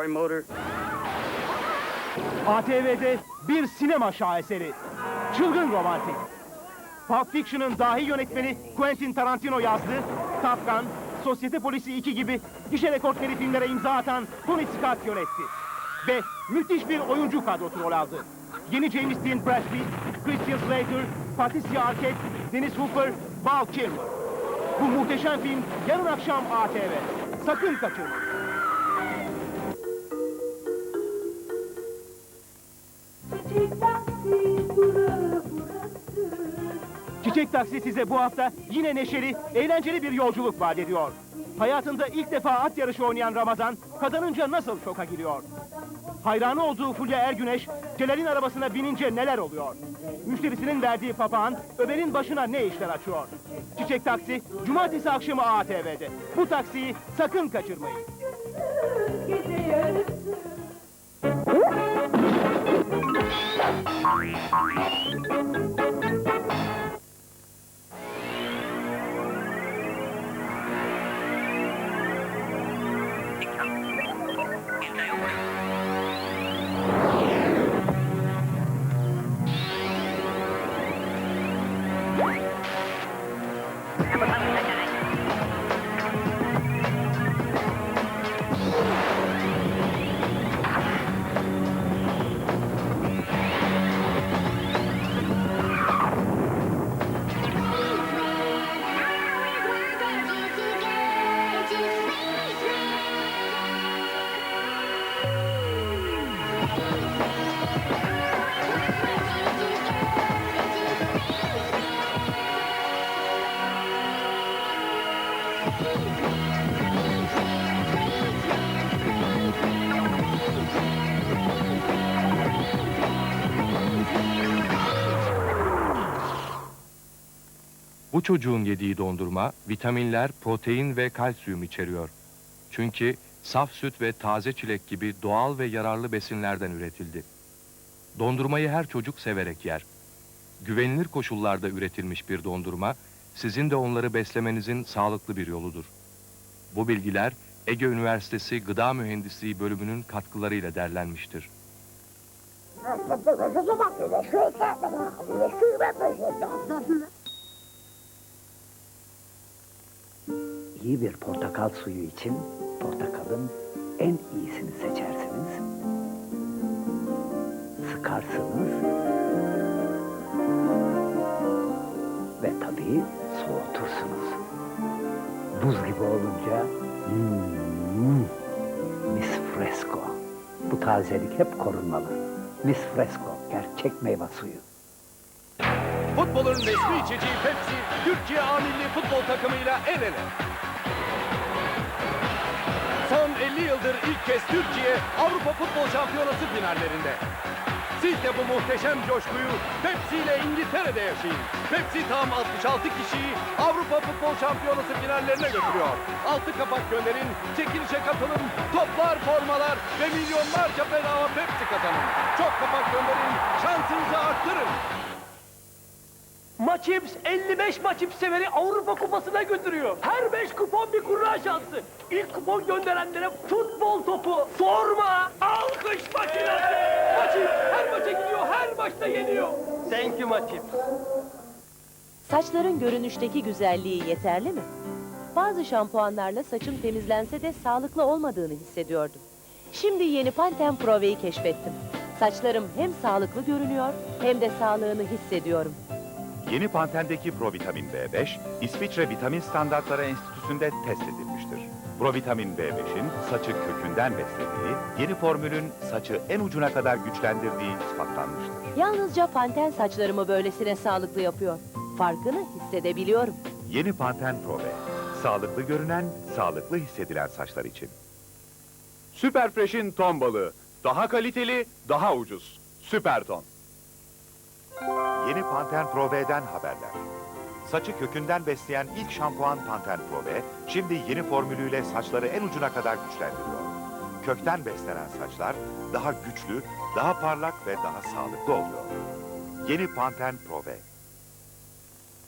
Ferrari motor. ATV'de bir sinema şaheseri. Çılgın romantik. Pulp Fiction'ın dahi yönetmeni Quentin Tarantino yazdı. Top Gun, Sosyete Polisi 2 gibi gişe rekortmeni filmlere imza atan Tony Scott yönetti. Ve müthiş bir oyuncu kadrosu rol aldı. Yeni James Dean Bradley, Christian Slater, Patricia Arquette, Dennis Hooper, Val Kilmer. Bu muhteşem film yarın akşam ATV. Sakın kaçırmayın. Çiçek taksi size bu hafta yine neşeli, eğlenceli bir yolculuk vaat ediyor. Hayatında ilk defa at yarışı oynayan Ramazan, kazanınca nasıl şoka giriyor? Hayranı olduğu Fulya Ergüneş, Celal'in arabasına binince neler oluyor? Müşterisinin verdiği papağan, Ömer'in başına ne işler açıyor? Çiçek Taksi, cumartesi akşamı ATV'de. Bu taksiyi sakın kaçırmayın. Gece Thank you. Bu çocuğun yediği dondurma vitaminler, protein ve kalsiyum içeriyor. Çünkü saf süt ve taze çilek gibi doğal ve yararlı besinlerden üretildi. Dondurmayı her çocuk severek yer. Güvenilir koşullarda üretilmiş bir dondurma, sizin de onları beslemenizin sağlıklı bir yoludur. Bu bilgiler Ege Üniversitesi Gıda Mühendisliği bölümünün katkılarıyla derlenmiştir. İyi bir portakal suyu için portakalın en iyisini seçersiniz. Sıkarsınız. Ve tabii soğutursunuz. Buz gibi olunca hmm, Miss Fresco. Bu tazelik hep korunmalı. Miss Fresco, gerçek meyve suyu. Futbolun resmi içeceği Pepsi, Türkiye A Futbol takımıyla el ele. Son 50 yıldır ilk kez Türkiye Avrupa Futbol Şampiyonası finallerinde. Siz de bu muhteşem coşkuyu Pepsi ile İngiltere'de yaşayın. Pepsi tam 66 kişiyi Avrupa Futbol Şampiyonası finallerine götürüyor. Altı kapak gönderin, çekilişe katılın, toplar, formalar ve milyonlarca bedava Pepsi kazanın. Çok kapak gönderin, Maçips 55 Maçips severi Avrupa Kupası'na götürüyor. Her 5 kupon bir kurra şansı. İlk kupon gönderenlere futbol topu, forma, alkış makinesi. Maçips her maça gidiyor, her maçta yeniyor. Thank you Maçips. Saçların görünüşteki güzelliği yeterli mi? Bazı şampuanlarla saçım temizlense de sağlıklı olmadığını hissediyordum. Şimdi yeni Pantene Pro V'yi keşfettim. Saçlarım hem sağlıklı görünüyor hem de sağlığını hissediyorum. Yeni Panten'deki provitamin B5, İsviçre Vitamin Standartları Enstitüsü'nde test edilmiştir. Provitamin B5'in saçı kökünden beslediği, yeni formülün saçı en ucuna kadar güçlendirdiği ispatlanmıştır. Yalnızca Pantene saçlarımı böylesine sağlıklı yapıyor. Farkını hissedebiliyorum. Yeni Panten Pro V, sağlıklı görünen, sağlıklı hissedilen saçlar için. Süper Fresh'in ton balığı. Daha kaliteli, daha ucuz. Süper ton. Yeni Panten Pro V'den haberler. Saçı kökünden besleyen ilk şampuan Panten Pro V, şimdi yeni formülüyle saçları en ucuna kadar güçlendiriyor. Kökten beslenen saçlar daha güçlü, daha parlak ve daha sağlıklı oluyor. Yeni Panten Pro V.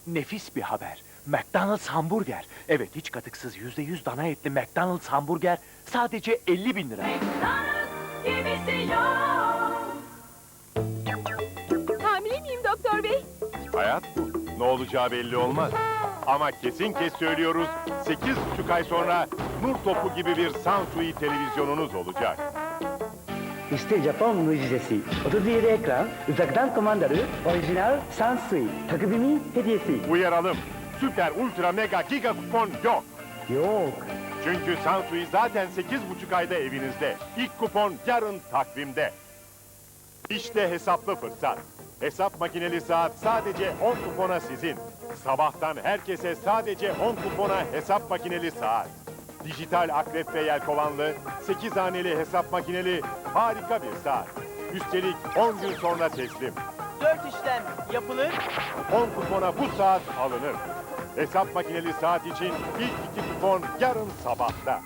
Nefis bir haber. McDonald's hamburger. Evet hiç katıksız yüzde yüz dana etli McDonald's hamburger sadece 50 bin lira. Gibisi yok. Hayat bu. Ne olacağı belli olmaz. Ama kesin kes söylüyoruz, sekiz buçuk ay sonra nur topu gibi bir Sansui televizyonunuz olacak. İşte Japon mucizesi. 37 ekran, uzaktan kumandalı, orijinal Sansui takvimi hediyesi. Uyaralım, süper ultra mega giga kupon yok. Yok. Çünkü Sansui zaten sekiz buçuk ayda evinizde. İlk kupon yarın takvimde. İşte hesaplı fırsat. Hesap makineli saat sadece 10 kupona sizin. Sabahtan herkese sadece 10 kupona hesap makineli saat. Dijital akrep ve yelkovanlı, 8 haneli hesap makineli harika bir saat. Üstelik 10 gün sonra teslim. Dört işlem yapılır. 10 kupona bu saat alınır. Hesap makineli saat için ilk iki kupon yarın sabahta.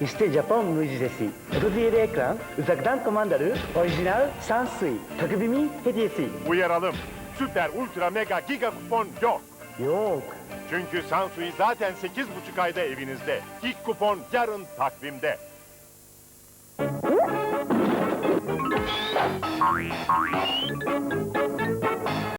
İşte Japon mucizesi. 37 ekran, uzaktan kumandalı, orijinal Sansui takvimi hediyesi. Uyaralım. Süper ultra mega giga kupon yok. Yok. Çünkü Sansui zaten 8,5 ayda evinizde. İlk kupon yarın takvimde.